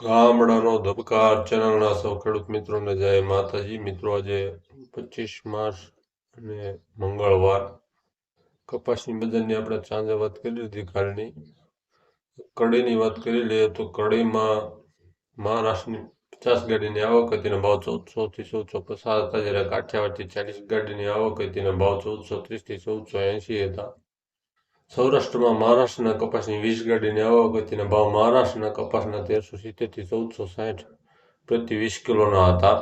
ગામડાનો ધબકાર ચેનલના સૌ ખેડૂત મિત્રોને જય માતાજી. મિત્રો, આજે પચીસ માર્ચ અને મંગળવાર. કપાસની બજારની આપણે સાંજે વાત કરી હતી કાલની કડીની વાત કરી લઈએ તો કડીમાં મહારાષ્ટ્રની પચાસ ગાડીની આવક હતી અને ભાવ ચૌદસો થી ચૌદસો પચાસ હતા, જ્યારે કાઠિયાવાડથી ચાલીસ ગાડીની આવક હતી અને ભાવ ચૌદસો ત્રીસથી ચૌદસો એંશી હતા. સૌરાષ્ટ્રમાં મહારાષ્ટ્રના કપાસની વીસ ગાડીની હતી ભાવ મહારાષ્ટ્રના કપાસના તેરસો સિત્તેરથી ચૌદસો સાઠ પ્રતિ વીસ કિલોના હતા.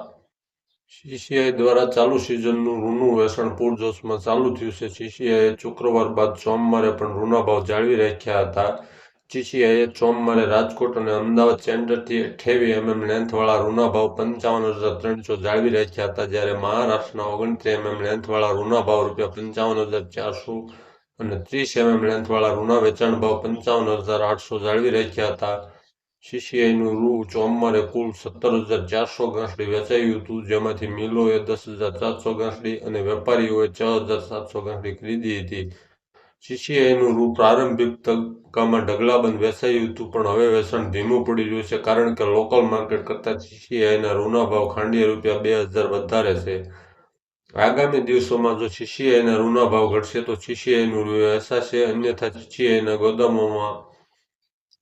સીસીઆઈ દ્વારા ચાલુ સિઝનનું રૂનું વેચાણ પૂરજોશમાં ચાલુ થયું છે. સીસીઆઈએ શુક્રવાર બાદ સોમવારે પણ રૂના ભાવ જાળવી રાખ્યા હતા. સીસીઆઈએ સોમવારે રાજકોટ અને અમદાવાદ સેન્ટરથી અઠ્યાવી એમએમ લેન્થવાળા રૂના ભાવ પંચાવન હજાર ત્રણસો જાળવી રાખ્યા હતા, જ્યારે મહારાષ્ટ્રના ઓગણત્રીસ એમએમ લેન્થવાળા રૂના ભાવ રૂપિયા પંચાવન હજાર ચારસો અને ત્રીસ એમએમ લેન્થવાળા રૂના વેચાણ ભાવ પંચાવન હજાર આઠસો જાળવી રાખ્યા હતા. સીસીઆઈનું રૂ ચોમ્બરે કુલ સત્તર હજાર ચારસો ગાંસડી વેચાયું હતું, જેમાંથી મિલોએ દસ હજાર સાતસો ગાંસડી અને વેપારીઓએ છ હજાર સાતસો ગાંસડી ખરીદી હતી. સીસીઆઈનું રૂ પ્રારંભિક તબક્કામાં ઢગલાબંધ વેચાયું હતું, પણ હવે વેચાણ ધીમું પડી રહ્યું છે, કારણ કે લોકલ માર્કેટ કરતાં સીસીઆઈના રૂના ભાવ ખાંડીએ રૂપિયા બે હજાર વધારે છે. આગામી દિવસોમાં જો શીશીઆઈના રૂના ભાવ ઘટશે તો શીશીઆઈનું રૂ હસાશે અન્યથા સીસીઆઈના ગોદામોમાં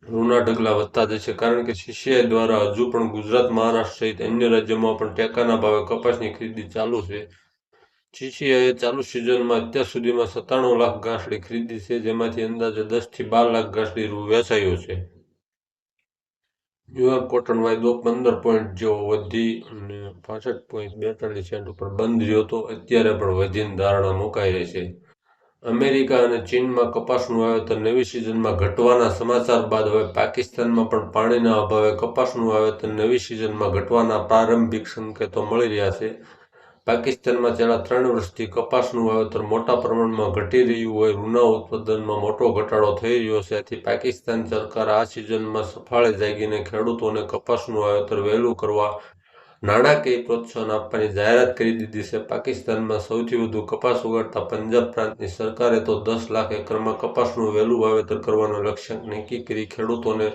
રૂના ઢગલા વધતા જશે કારણ કે સીસીઆઈ દ્વારા હજુ પણ ગુજરાત, મહારાષ્ટ્ર સહિત અન્ય રાજ્યોમાં પણ ટેકાના ભાવે કપાસની ખરીદી ચાલુ છે. સીસીઆઈએ ચાલુ સિઝનમાં અત્યાર સુધીમાં સત્તાણું લાખ ઘાસડી ખરીદી છે, જેમાંથી અંદાજે દસથી બાર લાખ ઘાસડી વેચાયો છે. ન્યુયોર્ક કોટન વાયદો પંદર પોઈન્ટ જેવો વધી અને પાસઠ પોઈન્ટ બેતાલીસ સેન્ટ ઉપર બંધ રહ્યો હતો. અત્યારે પણ વધીને ધારણા મુકાઈ રહી છે. અમેરિકા અને ચીનમાં કપાસનું વાવેતર નવી સિઝનમાં ઘટવાના સમાચાર બાદ હવે પાકિસ્તાનમાં પણ પાણીના અભાવે કપાસનું વાવેતર નવી સિઝનમાં ઘટવાના પ્રારંભિક સંકેતો મળી રહ્યા છે. પાકિસ્તાનમાં છેલ્લા ત્રણ વર્ષથી કપાસનું વાવેતર મોટા પ્રમાણમાં ઘટી રહ્યું હોય, રૂના ઉત્પાદનમાં મોટો ઘટાડો થઈ રહ્યો છે. આથી પાકિસ્તાન સરકાર આ સિઝનમાં સફાળે જાગીને ખેડૂતોને કપાસનું વાવેતર વહેલું કરવા નાણાકીય પ્રોત્સાહન આપવાની જાહેરાત કરી દીધી છે. પાકિસ્તાનમાં સૌથી વધુ કપાસ ઉગાડતા પંજાબ પ્રાંતની સરકારે તો દસ લાખ એકરમાં કપાસનું વહેલું વાવેતર કરવાનો લક્ષ્યાંક નક્કી કરી ખેડૂતોને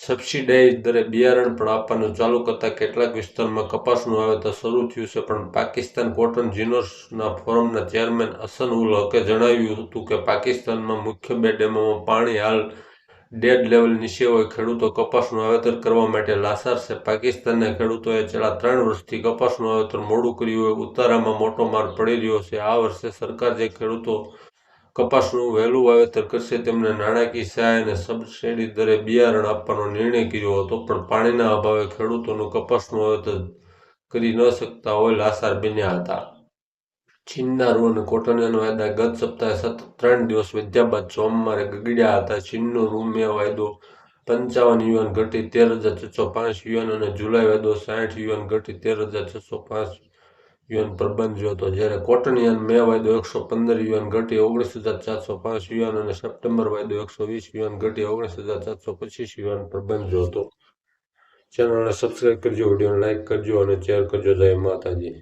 સબસિડાઇઝ દરે બિયારણ પણ આપવાનું ચાલુ કરતા કેટલાક વિસ્તારમાં કપાસનું વાવેતર શરૂ થયું છે. પણ પાકિસ્તાન કોટન જીનોસના ફોરમના ચેરમેન હસન ઉલ હકે જણાવ્યું હતું કે પાકિસ્તાનમાં મુખ્ય બે ડેમોમાં પાણી હાલ ડેડ લેવલ નીચે હોય. ખેડૂતો કપાસનું વાવેતર કરવા માટે લાસાર છે. પાકિસ્તાનના ખેડૂતોએ છેલ્લા ત્રણ વર્ષથી કપાસનું વાવેતર મોડું કર્યું હોય. ઉતારામાં મોટો માર પડી રહ્યો છે. આ વર્ષે સરકાર જે ખેડૂતો કપાસનું વહેલું વાવેતર કરશે તેમને નાણાકીય સહાય અને સબસિડી દરે બિયારણ આપવાનો નિર્ણય કર્યો હતો, પણ પાણીના અભાવે ખેડૂતોનું કપાસનું વાવેતર કરી ન શકતા હોય લાસાર બન્યા હતા. ચીનના અને કોટનિયાના વાયદા ગત સપ્તાહે સતત ત્રણ દિવસ વધ્યા બાદ સોમવારે ગગડ્યા હતા. ચીનનો રૂમિયા વાયદો પંચાવન યુવાન ઘટી તેર હજાર છસો પાંચ યુવાન અને જુલાઈ વાયદો સાઠ યુવાન ઘટી તેર હજાર છસો પાંચ યુએન પ્રબંધ જોયો હતો. જ્યારે કોટનિયન મે વાયદો એકસો પંદર, યુએન ઘટી ઓગણીસ હજાર ચારસો પાંચ, યુએન અને સપ્ટેમ્બર વાયદો એકસો વીસ, યુએન ઘટી ઓગણીસ હજાર ચારસો પચીસ, યુએન પ્રબંધ જોયો હતો. ચેનલને સબસ્ક્રાઈબ કરજો, વિડીયોને લાઇક કરજો અને શેર કરજો. જય માતાજી.